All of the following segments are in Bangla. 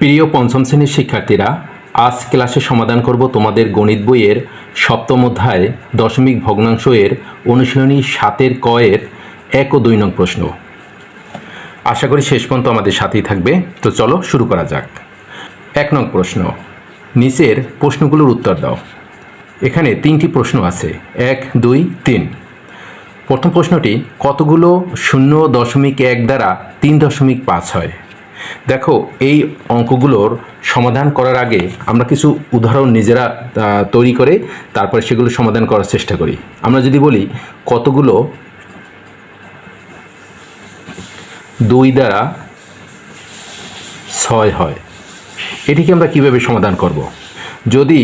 প্রিয় পঞ্চম শ্রেণির শিক্ষার্থীরা, আজ ক্লাসে সমাধান করব তোমাদের গণিত বইয়ের সপ্তম অধ্যায়, দশমিক ভগ্নাংশ এর অনুশীলনী সাতের কয়ের এক ও দুই নং প্রশ্ন। আশা করি শেষ পর্যন্ত আমাদের সাথেই থাকবে। তো চলো শুরু করা যাক। এক নং প্রশ্ন, নিচের প্রশ্নগুলোর উত্তর দাও। এখানে তিনটি প্রশ্ন আছে, এক, দুই, তিন। প্রথম প্রশ্নটি, কতগুলো শূন্য দশমিক এক দ্বারা তিন দশমিক পাঁচ হয়? দেখো, এই অঙ্কগুলোর সমাধান করার আগে আমরা কিছু উদাহরণ নিজেরা তৈরি করে তারপরে সেগুলো সমাধান করার চেষ্টা করি। আমরা যদি বলি কতগুলো দুই দ্বারা ছয় হয়, এটিকে আমরা কীভাবে সমাধান করব? যদি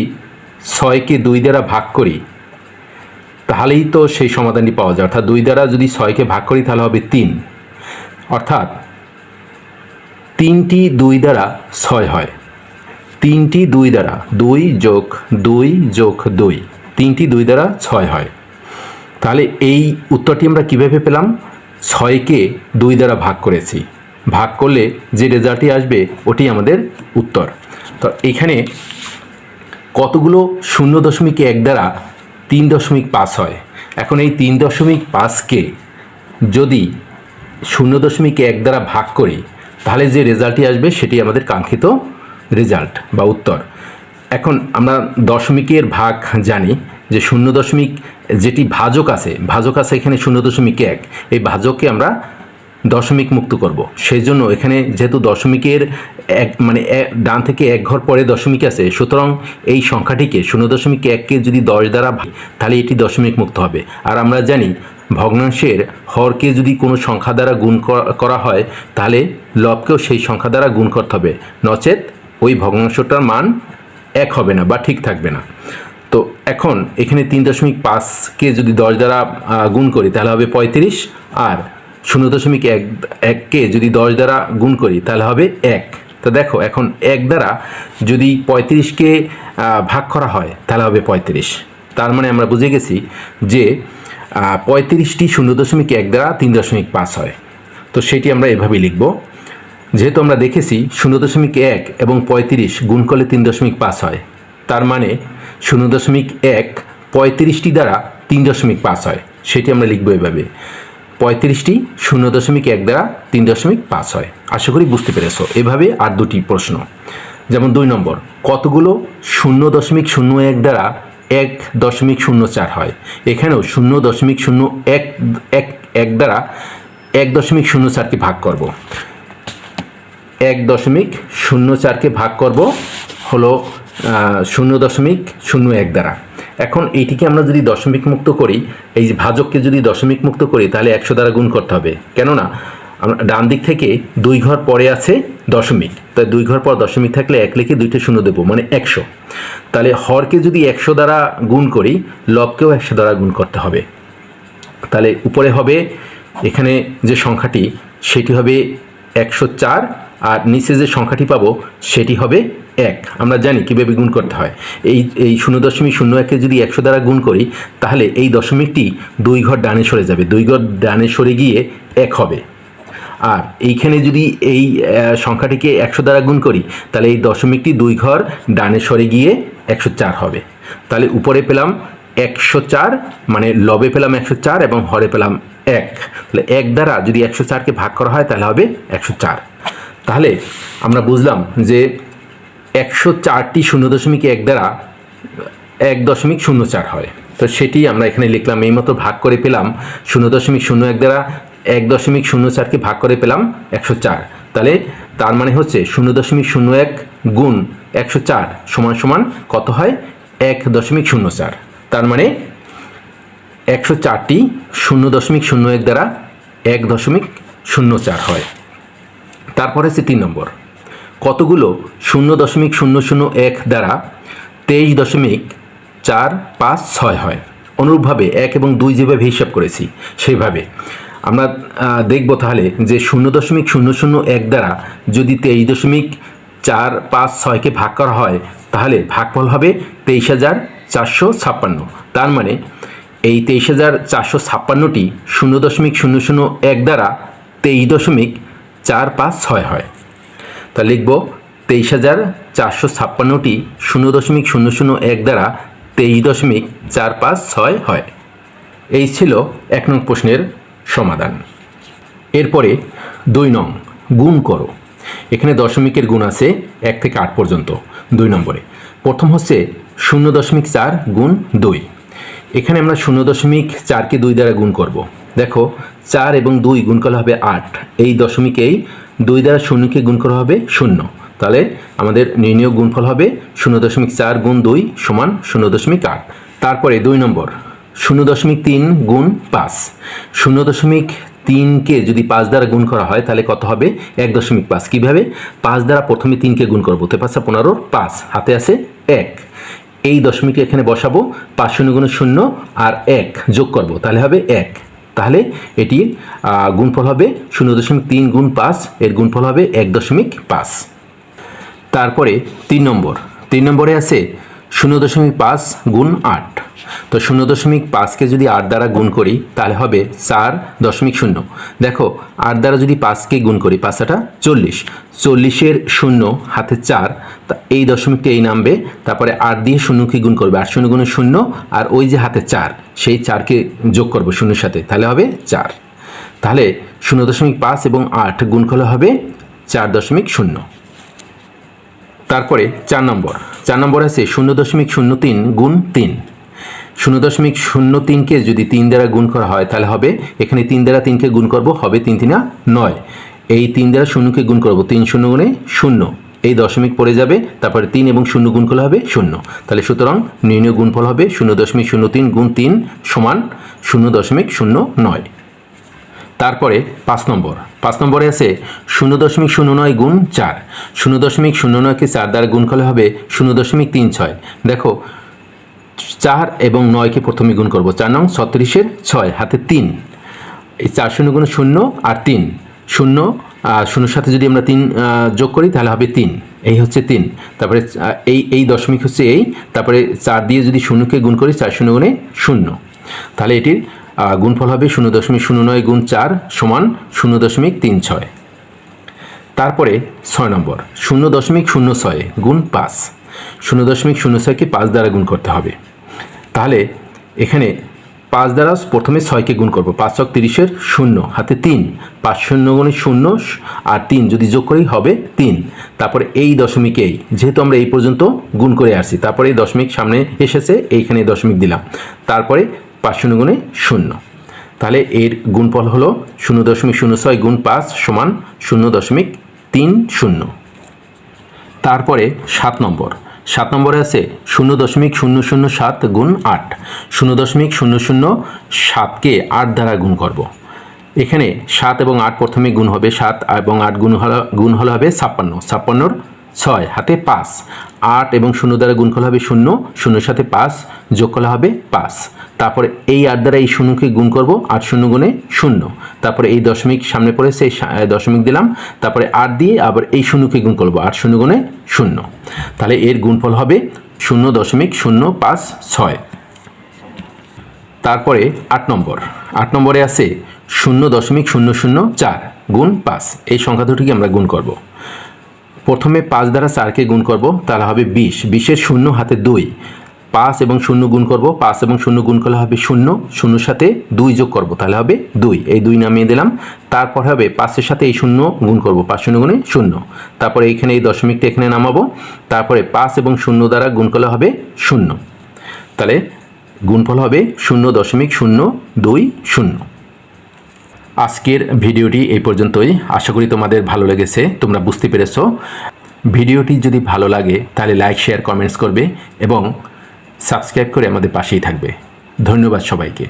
ছয়কে দুই দ্বারা ভাগ করি, তাহলেই তো সেই সমাধানটি পাওয়া যায়। অর্থাৎ দুই দ্বারা যদি ছয়কে ভাগ করি, তাহলে হবে তিন। অর্থাৎ তিনটি দুই দ্বারা ছয় হয়। তিনটি দুই দ্বারা দুই যোগ দুই যোগ দুই। তিনটি দুই দ্বারা ছয় হয়। তাহলে এই উত্তরটি আমরা কীভাবে পেলাম? ছয়কে দুই দ্বারা ভাগ করেছি। ভাগ করলে যে রেজাল্টটি আসবে, ওটি আমাদের উত্তর। তো এখানে কতগুলো শূন্য দশমিক এক দ্বারা তিন দশমিক পাঁচ হয়? এখন এই তিন দশমিক পাঁচকে যদি শূন্য দশমিক এক দ্বারা ভাগ করি তাহলে যে রেজাল্টটি আসবে সেটি আমাদের কাঙ্ক্ষিত রেজাল্ট বা উত্তর। এখন আমরা দশমিকের ভাগ জানি যে শূন্য দশমিক যেটি ভাজক আছে ভাজক আছে এখানে শূন্য দশমিক এক, এই ভাজককে আমরা দশমিক মুক্ত করব। সেই জন্য এখানে যেহেতু দশমিকের এক মানে ডান থেকে এক ঘর পরে দশমিক আছে, সুতরাং এই সংখ্যাটিকে শূন্য দশমিক এককে যদি দশ দ্বারা তাহলে এটি দশমিক মুক্ত হবে। আর আমরা জানি ভগ্নাংশের হরকে যদি কোনো সংখ্যা দ্বারা গুণ করা- হয়, তাহলে লবকেও সেই সংখ্যা দ্বারা গুণ করতে হবে। নচেত ওই ভগ্নাংশটার মান এক হবে না বা ঠিক থাকবে না। তো এখন এখানে তিন দশমিক পাঁচকে যদি দশ দ্বারা গুণ করি, তাহলে হবে পঁয়ত্রিশ। আর শূন্য দশমিক এক এককে যদি দশ দ্বারা গুণ করি, তাহলে হবে এক। তো দেখো, এখন এক দ্বারা যদি পঁয়ত্রিশকে ভাগ করা হয়, তাহলে হবে পঁয়ত্রিশ। তার মানে আমরা বুঝে গেছি যে পঁয়ত্রিশটি শূন্য দশমিক এক দ্বারা তিন দশমিক পাঁচ হয়। তো সেটি আমরা এভাবেই লিখব। যেহেতু আমরা দেখেছি শূন্য দশমিক এক এবং পঁয়ত্রিশ গুণ করলে তিন দশমিক পাঁচ হয়, তার মানে শূন্য দশমিক এক পঁয়ত্রিশটি দ্বারা তিন দশমিক পাঁচ হয়, সেটি আমরা লিখব এভাবে। পঁয়ত্রিশটি শূন্য দশমিক এক দ্বারা তিন দশমিক পাঁচ হয়। আশা করি বুঝতে পেরেছ। এভাবে আর দুটি প্রশ্ন। যেমন দুই নম্বর, কতগুলো শূন্য দশমিক শূন্য এক দ্বারা এক দশমিক শূন্য চার হয়। এখানেও শূন্য দশমিক শূন্য এক এক এক দ্বারা এক দশমিক শূন্য চারকে ভাগ করব। এক দশমিক শূন্য চারকে ভাগ করব হলো শূন্য দশমিক শূন্য এক দ্বারা। এখন এইটিকে আমরা যদি দশমিক মুক্ত করি, এই যে ভাজককে যদি দশমিক মুক্ত করি, তাহলে একশো দ্বারা গুণ করতে হবে। কেননা, আমরা ডান দিক থেকে দুই ঘর পরে আছে দশমিক। তাই দুই ঘর পর দশমিক থাকলে এক লিখে দুইটা শূন্য দেবো মানে একশো। তাহলে হরকে যদি একশো দ্বারা গুণ করি, লবকেও একশো দ্বারা গুণ করতে হবে। তাহলে উপরে হবে, এখানে যে সংখ্যাটি, সেটি হবে একশো চার, আর নিচে যে সংখ্যাটি পাবো, সেটি হবে এক। আমরা জানি কীভাবে গুণ করতে হয়। এই এই শূন্য দশমিক শূন্য একে যদি একশো দ্বারা গুণ করি, তাহলে এই দশমিকটি দুই ঘর ডানে সরে যাবে। দুই ঘর ডানে সরে গিয়ে এক হবে। আর এইখানে যদি এই সংখ্যাটিকে একশো দ্বারা গুণ করি, তাহলে এই দশমিকটি দুই ঘর ডানে সরে গিয়ে একশো চার হবে। তাহলে উপরে পেলাম একশো চার মানে লবে পেলাম একশো চার এবং হরে পেলাম এক। তাহলে এক দ্বারা যদি একশো চারকে ভাগ করা হয়, তাহলে হবে একশো চার। তাহলে আমরা বুঝলাম যে একশো চারটি শূন্য দশমিক এক দ্বারা এক দশমিক শূন্য চার হয়। তো সেটি আমরা এখানে লিখলাম এই মতো ভাগ করে পেলাম শূন্য দশমিক শূন্য এক দ্বারা এক দশমিক শূন্য চারকে ভাগ করে পেলাম একশো চার। তাহলে তার মানে হচ্ছে শূন্য দশমিক শূন্য এক গুণ একশো চার সমান সমান কত হয়? এক দশমিক শূন্য চার। তার মানে একশো চারটি শূন্য দশমিক শূন্য এক দ্বারা এক দশমিক শূন্য চার হয়। তারপরে হচ্ছে তিন নম্বর। কতগুলো শূন্য দশমিক শূন্য শূন্য এক দ্বারা তেইশ দশমিক চার পাঁচ ছয় হয়? অনুরূপভাবে এক এবং দুই যেভাবে হিসাব করেছি, সেইভাবে। আমরা দেখব তাহলে যে শূন্য দশমিক শূন্য শূন্য এক দ্বারা যদি তেইশ দশমিক চার পাঁচ ছয়কে ভাগ করা হয়, তাহলে ভাগফল হবে তেইশ হাজার চারশো ছাপ্পান্ন। তার মানে এই তেইশ হাজার চারশো ছাপ্পান্নটি শূন্য দশমিক শূন্য শূন্য এক দ্বারা তেইশ দশমিক চার পাঁচ ছয় হয়। তা লিখব, তেইশ হাজার চারশো ছাপ্পান্নটি শূন্য দশমিক শূন্য শূন্য এক দ্বারা তেইশ দশমিক চার পাঁচ ছয় হয়। এই ছিল এক নং প্রশ্নের সমাধান। এরপরে দুই নং, গুণ করো। এখানে দশমিকের গুণ আছে এক থেকে আট পর্যন্ত, দুই নম্বরে। প্রথম হচ্ছে শূন্য দশমিক চার গুণ দুই। এখানে আমরা শূন্য দশমিক চারকে দুই দ্বারা গুণ করব। দেখো, চার এবং দুই গুণ করা হবে আট। এই দশমিকেই দুই দ্বারা শূন্যকে গুণ করা হবে শূন্য। তাহলে আমাদের নির্ণয় গুণফল হবে শূন্য দশমিক চার গুণ দুই সমান শূন্য দশমিক আট। তারপরে দুই নম্বর শূন্য দশমিক তিন গুণ পাঁচ। শূন্য দশমিক তিনকে যদি পাঁচ দ্বারা গুণ করা হয় তাহলে কত হবে? এক দশমিক পাঁচ। কীভাবে? পাঁচ দ্বারা প্রথমে তিনকে গুণ করব। তো পাঁচা পনেরো পাঁচ। হাতে আছে এক। এই দশমিকে এখানে বসাবো। পাঁচ শূন্য গুণ শূন্য আর এক যোগ করব। তাহলে হবে এক। তাহলে আহ, গুণফল হবে শূন্য দশমিক তিন গুণ পাঁচ। এর গুণফল হবে এক দশমিক পাঁচ। তারপরে তিন নম্বর। তিন নম্বরে আছে শূন্য দশমিক পাঁচ গুণ আট। তো শূন্য দশমিক পাঁচকে যদি আট দ্বারা গুণ করি, তাহলে হবে চার দশমিক শূন্য। দেখো, আট দ্বারা যদি পাঁচকে গুণ করি, পাঁচটা চল্লিশ। চল্লিশের শূন্য হাতে চার, তা এই দশমিকটা এই নামবে, তারপরে আট দিয়ে শূন্যকে গুণ করবে, আট শূন্য গুণে শূন্য, আর ওই যে হাতে চার, সেই চারকে যোগ করব শূন্যের সাথে, তাহলে হবে চার। তাহলে শূন্য দশমিক পাঁচ এবং আট গুণ করলে হবে চার দশমিক শূন্য। তারপরে চার নম্বর চার নম্বর আছে শূন্য দশমিক শূন্য তিন গুণ তিন। শূন্য দশমিক শূন্য তিনকে যদি তিন দ্বারা গুণ করা হয়, তাহলে হবে এখানে তিন দ্বারা তিনকে গুণ করব, হবে তিন তিনা নয়। এই তিন দ্বারা শূন্যকে গুণ করব, তিন শূন্য গুণে শূন্য। এই দশমিক পড়ে যাবে, তারপরে তিন এবং শূন্য গুণ করলে হবে শূন্য। তাহলে সুতরাং নির্ণয় গুণফল হবে শূন্য দশমিক শূন্য তিন গুণ তিন সমান শূন্য দশমিক শূন্য নয়। তারপরে পাঁচ নম্বর। পাঁচ নম্বরে আছে শূন্য দশমিক শূন্য নয় গুণ চার। শূন্য দশমিক শূন্য নয়কে চার দ্বারা গুণ করলে হবে শূন্য দশমিক তিন ছয়। দেখো চার এবং নয়কে প্রথমে গুণ করব। চার নং ছত্রিশের ছয়, হাতে তিন। এই চার শূন্য গুণ শূন্য আর তিন। শূন্য শূন্যর সাথে যদি আমরা তিন যোগ করি, তাহলে হবে তিন। এই হচ্ছে তিন। তারপরে এই এই দশমিক হচ্ছে এই। তারপরে চার দিয়ে যদি শূন্যকে গুণ করি, চার শূন্য গুণে শূন্য। তাহলে এটির গুণফল হবে শূন্য দশমিক শূন্য নয় গুণ চার সমান শূন্য দশমিক তিন ছয়। তারপরে ছয় নম্বর, শূন্য দশমিক শূন্য ছয় গুণ পাঁচ। শূন্য দশমিক শূন্য ছয়কে পাঁচ দ্বারা গুণ করতে হবে। তাহলে এখানে পাঁচ দ্বারা প্রথমে ছয়কে গুণ করব। পাঁচ ছক তিরিশের শূন্য, হাতে তিন। পাঁচ শূন্য গুণে শূন্য আর তিন যদি যোগ করি হবে তিন। তারপরে এই দশমিকেই যেহেতু আমরা এই পর্যন্ত গুণ করে আসছি, তারপরে এই দশমিক সামনে এসেছে, এইখানে দশমিক দিলাম। তারপরে পাঁচ শূন্য গুণে শূন্য। তাহলে এর গুণফল হলো শূন্য দশমিক শূন্য ছয় গুণ পাঁচ সমান শূন্য দশমিক তিন শূন্য। তারপরে সাত নম্বর। সাত নম্বরে আছে শূন্য দশমিক শূন্য শূন্য সাত গুণ আট শূন্য দশমিক শূন্য শূন্য সাতকে আট দ্বারা গুণ করব। এখানে সাত এবং আট প্রথমে গুণ হবে সাত এবং আট গুণ হল গুণ হলো হবে ছাপ্পান্ন ছাপ্পান্নর ছয়, হাতে পাঁচ। আট এবং শূন্য দ্বারা গুণ করলে হবে শূন্য, শূন্যর সাথে পাঁচ যোগ করলে হবে পাঁচ। তারপরে এই আট দ্বারা এই শূন্যকে গুণ করব, আট শূন্য গুণে শূন্য। তারপরে এই দশমিক সামনে পড়েছে এই সা- দশমিক দিলাম। তারপরে আট দিয়ে আবার এই শূন্যকে গুণ করব, আট শূন্য গুণে শূন্য। তাহলে এর গুণফল হবে শূন্য দশমিক শূন্য পাঁচ ছয়। তারপরে আট নম্বর। আট নম্বরে আছে শূন্য দশমিক শূন্য শূন্য চার গুণ পাঁচ। এই সংখ্যা দুটিকে আমরা গুণ করব। প্রথমে পাঁচ দ্বারা চারকে গুণ করব, তাহলে হবে বিশ। বিশের শূন্য হাতে দুই। পাঁচ এবং শূন্য গুণ করব, পাঁচ এবং শূন্য গুণ করলে হবে শূন্য। শূন্যর সাথে দুই যোগ করব, তাহলে হবে দুই। এই দুই নামিয়ে দিলাম। তারপর হবে পাঁচের সাথে এই শূন্য গুণ করব, পাঁচ শূন্য গুণে শূন্য। তারপরে এইখানে এই দশমিকটা এখানে নামাবো। তারপরে পাঁচ এবং শূন্য দ্বারা গুণ করলে হবে শূন্য। তাহলে গুণফল হবে শূন্য দশমিক শূন্য দুই শূন্য। আজকের ভিডিওটি এই পর্যন্তই। আশা করি তোমাদের ভালো লেগেছে, তোমরা বুঝতে পেরেছ। ভিডিওটি যদি ভালো লাগে, তাহলে লাইক, শেয়ার, কমেন্টস করবে এবং সাবস্ক্রাইব করে আমাদের পাশেই থাকবে। ধন্যবাদ সবাইকে।